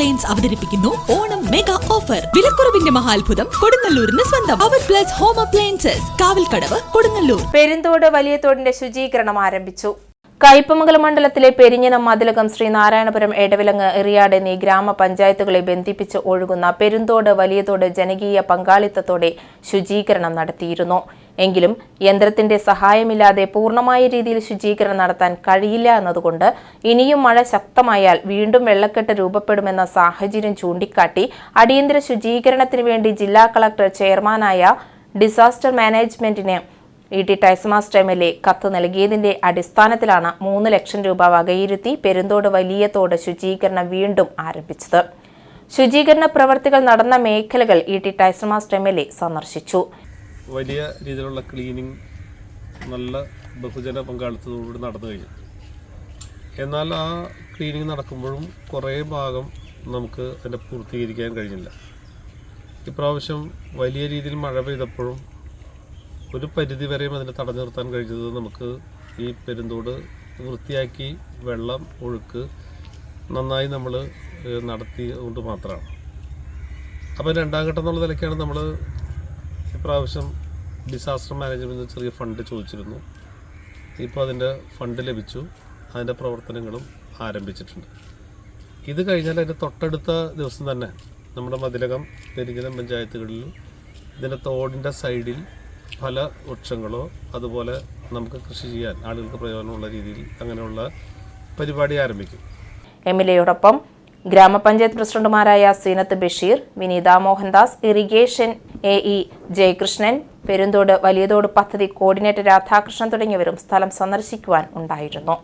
Appliance അവതരിപ്പിക്കുന്നു. Onam mega offer വിലക്കുറവിന്റെ മഹാത്ഭുതം കൊടുങ്ങല്ലൂരിന് സ്വന്തം. Power plus home appliances Kavalkadavu Kodungallur. Perunthodu വലിയ തോടിന്റെ ശുചീകരണം ആരംഭിച്ചു. കയ്പമംഗല മണ്ഡലത്തിലെ പെരിഞ്ഞനം മതിലകം ശ്രീനാരായണപുരം എടവിലങ്ങ് എറിയാട് എന്നീ ഗ്രാമപഞ്ചായത്തുകളെ ബന്ധിപ്പിച്ച് ഒഴുകുന്ന പെരുന്തോട് വലിയതോട് ജനകീയ പങ്കാളിത്തത്തോടെ ശുചീകരണം നടത്തിയിരുന്നു. എങ്കിലും യന്ത്രത്തിന്റെ സഹായമില്ലാതെ പൂർണമായ രീതിയിൽ ശുചീകരണം നടത്താൻ കഴിയില്ല എന്നതുകൊണ്ട് ഇനിയും മഴ ശക്തമായാൽ വീണ്ടും വെള്ളക്കെട്ട് രൂപപ്പെടുമെന്ന സാഹചര്യം ചൂണ്ടിക്കാട്ടി അടിയന്തര ശുചീകരണത്തിന് വേണ്ടി ജില്ലാ കളക്ടർ ചെയർമാനായ ഡിസാസ്റ്റർ മാനേജ്മെന്റിന് E T Taison Master M L A കത്ത് നൽകിയതിന്റെ അടിസ്ഥാനത്തിലാണ് മൂന്ന് ലക്ഷം രൂപ വകയിരുത്തി പെരുന്തോട് വലിയ തോട് ശുചീകരണം വീണ്ടും ആരംഭിച്ചത്. ശുചീകരണ പ്രവർത്തികൾ നടന്ന മേഖലകൾ E T Taison Master M L A സന്ദർശിച്ചു. വലിയ രീതിയിലുള്ള ക്ലീനിങ് നല്ല ബഹുജന പങ്കാളിത്തത്തോടുകൂടി നടന്നു കഴിഞ്ഞു. എന്നാൽ ആ ക്ലീനിങ് നടക്കുമ്പോഴും കുറേ ഭാഗം നമുക്ക് അതിന്റെ പൂർത്തീകരിക്കാൻ കഴിഞ്ഞില്ല. ഇപ്രാവശ്യം വലിയ രീതിയിൽ മഴ പെയ്തപ്പോഴും ഒരു പരിധി വരെയും അതിനെ തടഞ്ഞു നിർത്താൻ കഴിഞ്ഞത് നമുക്ക് ഈ പെരുന്തോട് വൃത്തിയാക്കി വെള്ളം ഒഴുക്ക് നന്നായി നമ്മൾ നടത്തിയതുകൊണ്ട് മാത്രമാണ്. അപ്പോൾ രണ്ടാം ഘട്ടം എന്നുള്ള നിലയ്ക്കാണ് നമ്മൾ ഇപ്രാവശ്യം ഡിസാസ്റ്റർ മാനേജ്മെന്റ് ചെറിയ ഫണ്ട് ചോദിച്ചിരുന്നു. ഇപ്പോൾ അതിന്റെ ഫണ്ട് ലഭിച്ചു. അതിന്റെ പ്രവർത്തനങ്ങളും ആരംഭിച്ചിട്ടുണ്ട്. ഇത് കഴിഞ്ഞാൽ അതിന്റെ തൊട്ടടുത്ത ദിവസം തന്നെ നമ്മുടെ മതിലകം പെരിഞ്ഞനം പഞ്ചായത്തുകളിൽ ഇതിന്റെ തോടിന്റെ സൈഡിൽ പല വൃക്ഷങ്ങളോ അതുപോലെ നമുക്ക് കൃഷി ചെയ്യാൻ ആളുകൾക്ക് പ്രയോജനമുള്ള രീതിയിൽ അങ്ങനെയുള്ള പരിപാടി ആരംഭിക്കും. എം എൽ എയോടൊപ്പം ഗ്രാമപഞ്ചായത്ത് പ്രസിഡന്റുമാരായ Zeenath Basheer Vineetha Mohandas irrigation A E Jayakrishnan Perunthodu Valiyathodu പദ്ധതി കോർഡിനേറ്റർ രാധാകൃഷ്ണൻ തുടങ്ങിയവരും സ്ഥലം സന്ദർശിക്കുവാൻ ഉണ്ടായിരുന്നു.